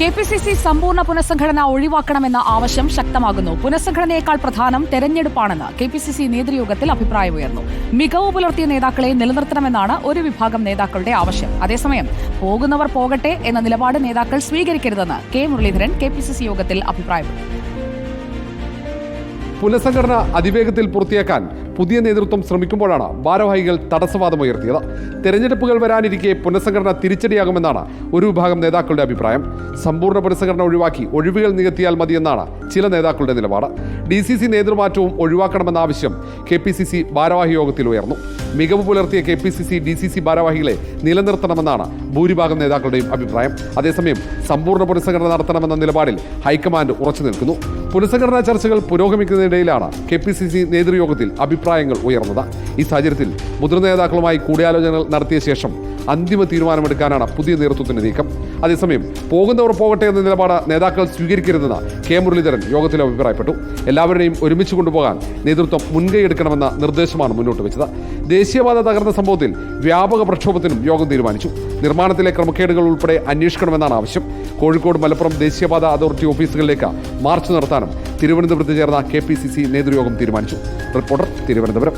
K P C C സമ്പൂർണ പുനഃസംഘടന ഒഴിവാക്കണമെന്ന ആവശ്യം ശക്തമാകുന്നു. പുനഃസംഘടനയേക്കാൾ പ്രധാനം തെരഞ്ഞെടുപ്പാണെന്ന് കെ പി സി സി നേതൃയോഗത്തിൽ അഭിപ്രായമുയർന്നു. മികവ് പുലർത്തിയ നേതാക്കളെ നിലനിർത്തണമെന്നാണ് ഒരു വിഭാഗം നേതാക്കളുടെ ആവശ്യം. അതേസമയം പോകുന്നവർ പോകട്ടെ എന്ന നിലപാട് നേതാക്കൾ സ്വീകരിക്കരുതെന്ന് K Muraleedharan K P C C യോഗത്തിൽ അഭിപ്രായപ്പെട്ടു. പുനഃസംഘടന അതിവേഗത്തിൽ പൂർത്തിയാക്കാൻ പുതിയ നേതൃത്വം ശ്രമിക്കുമ്പോഴാണ് ഭാരവാഹികൾ തടസ്സവാദമുയർത്തിയത് തെരഞ്ഞെടുപ്പുകൾ വരാനിരിക്കെ പുനഃസംഘടന തിരിച്ചടിയാകുമെന്നാണ് ഒരു വിഭാഗം നേതാക്കളുടെ അഭിപ്രായം. സമ്പൂർണ പുനഃസംഘടന ഒഴിവാക്കി ഒഴിവുകൾ നികത്തിയാൽ മതിയെന്നാണ് ചില നേതാക്കളുടെ നിലപാട്. ഡി സി സി നേതൃമാറ്റവും ഒഴിവാക്കണമെന്ന ആവശ്യം കെ പി സി സി ഭാരവാഹി യോഗത്തിൽ ഉയർന്നു. മികവ് പുലർത്തിയ K P C C D C C ഭാരവാഹികളെ നിലനിർത്തണമെന്നാണ് ഭൂരിഭാഗം നേതാക്കളുടെയും അഭിപ്രായം. അതേസമയം സമ്പൂർണ പുനഃസംഘടന നടത്തണമെന്ന നിലപാടിൽ ഹൈക്കമാൻഡ് ഉറച്ചു നിൽക്കുന്നു. പുനഃസംഘടനാ ചർച്ചകൾ പുരോഗമിക്കുന്നതിനിടയിലാണ് കെ പി സി സി നേതൃയോഗത്തിൽ അഭിപ്രായങ്ങൾ ഉയർന്നത്. ഈ സാഹചര്യത്തിൽ മുതിർന്ന നേതാക്കളുമായി കൂടിയാലോചനകൾ നടത്തിയ ശേഷം അന്തിമ തീരുമാനമെടുക്കാനാണ് പുതിയ നേതൃത്വത്തിന്റെ നീക്കം. അതേസമയം പോകുന്നവർ പോകട്ടെ എന്ന നിലപാട് നേതാക്കൾ സ്വീകരിക്കരുതെന്ന് കെ മുരളീധരൻ യോഗത്തിൽ അഭിപ്രായപ്പെട്ടു. എല്ലാവരുടെയും ഒരുമിച്ച് കൊണ്ടുപോകാൻ നേതൃത്വം മുൻകൈ എടുക്കണമെന്ന നിർദ്ദേശമാണ് മുന്നോട്ട് വെച്ചത്. ദേശീയപാത തകർന്ന സംഭവത്തിൽ വ്യാപക പ്രക്ഷോഭത്തിനും യോഗം തീരുമാനിച്ചു. നിർമ്മാണത്തിലെ ക്രമക്കേടുകൾ ഉൾപ്പെടെ അന്വേഷിക്കണമെന്നാണ് ആവശ്യം. കോഴിക്കോട് മലപ്പുറം ദേശീയപാത അതോറിറ്റി ഓഫീസുകളിലേക്ക് മാർച്ച് നടത്താനും തിരുവനന്തപുരത്ത് ചേർന്ന കെ പി സി സി നേതൃയോഗം തീരുമാനിച്ചു. റിപ്പോർട്ടർ തിരുവനന്തപുരം.